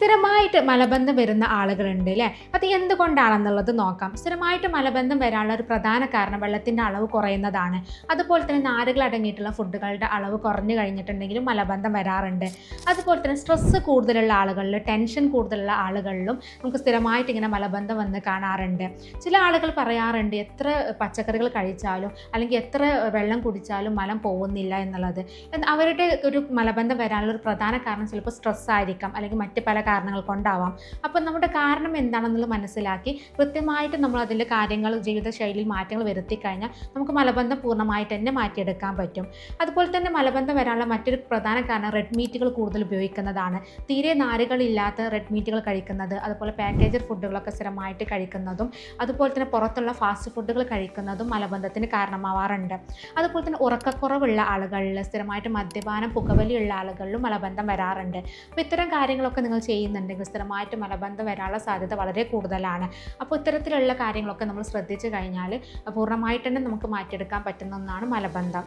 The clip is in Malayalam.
സ്ഥിരമായിട്ട് മലബന്ധം വരുന്ന ആളുകളുണ്ട് അല്ലേ അത് എന്തുകൊണ്ടാണെന്നുള്ളത് നോക്കാം. സ്ഥിരമായിട്ട് മലബന്ധം വരാനുള്ള ഒരു പ്രധാന കാരണം വെള്ളത്തിന്റെ അളവ് കുറയുന്നതാണ്. അതുപോലെ തന്നെ നാരുകൾ അടങ്ങിയിട്ടുള്ള ഫുഡുകളുടെ അളവ് കുറഞ്ഞു കഴിഞ്ഞിട്ടുണ്ടെങ്കിലും മലബന്ധം വരാറുണ്ട്. അതുപോലെ തന്നെ സ്ട്രെസ്സ് കൂടുതലുള്ള ആളുകളിൽ ടെൻഷൻ കൂടുതലുള്ള ആളുകളിലും നമുക്ക് സ്ഥിരമായിട്ട് ഇങ്ങനെ മലബന്ധം വന്ന് കാണാറുണ്ട്. ചില ആളുകൾ പറയാറുണ്ട് എത്ര പച്ചക്കറികൾ കഴിച്ചാലും അല്ലെങ്കിൽ എത്ര വെള്ളം കുടിച്ചാലും മലം പോകുന്നില്ല എന്നുള്ളത്. അവരുടെ ഒരു മലബന്ധം വരാനുള്ള ഒരു പ്രധാന കാരണം ചിലപ്പോൾ സ്ട്രെസ് ആയിരിക്കാം. അല്ലെങ്കിൽ മറ്റ് പല കാരണങ്ങൾ കൊണ്ടാവാം. അപ്പം നമ്മുടെ കാരണം എന്താണെന്നുള്ളത് മനസ്സിലാക്കി കൃത്യമായിട്ട് നമ്മൾ അതിന്റെ കാര്യങ്ങൾ ജീവിതശൈലിയിൽ മാറ്റങ്ങൾ വരുത്തി കഴിഞ്ഞാൽ നമുക്ക് മലബന്ധം പൂർണമായിട്ട് തന്നെ മാറ്റിയെടുക്കാൻ പറ്റും. അതുപോലെ തന്നെ മലബന്ധം വരാനുള്ള മറ്റൊരു പ്രധാന കാരണം റെഡ് മീറ്റുകൾ കൂടുതൽ ഉപയോഗിക്കുന്നതാണ്. തീരെ നാരുകളില്ലാത്ത റെഡ് മീറ്റുകൾ കഴിക്കുന്നത് അതുപോലെ പാക്കേജഡ് ഫുഡുകളൊക്കെ സ്ഥിരമായിട്ട് കഴിക്കുന്നതും അതുപോലെ തന്നെ പുറത്തുള്ള ഫാസ്റ്റ് ഫുഡുകൾ കഴിക്കുന്നതും മലബന്ധത്തിന് കാരണമാവാറുണ്ട്. അതുപോലെ തന്നെ ഉറക്കക്കുറവുള്ള ആളുകളിൽ സ്ഥിരമായിട്ട് മദ്യപാനം പുകവലിയുള്ള ആളുകളിലും മലബന്ധം വരാറുണ്ട്. അപ്പോൾ ഇത്തരം കാര്യങ്ങളൊക്കെ നിങ്ങൾ ചെയ്യുന്നുണ്ടെങ്കിൽ സ്ഥിരമായിട്ട് മലബന്ധം വരാനുള്ള സാധ്യത വളരെ കൂടുതലാണ്. അപ്പോൾ ഇത്തരത്തിലുള്ള കാര്യങ്ങളൊക്കെ നമ്മൾ ശ്രദ്ധിച്ചു കഴിഞ്ഞാൽ പൂർണമായിട്ട് തന്നെ നമുക്ക് മാറ്റിയെടുക്കാൻ പറ്റുന്ന ഒന്നാണ് മലബന്ധം.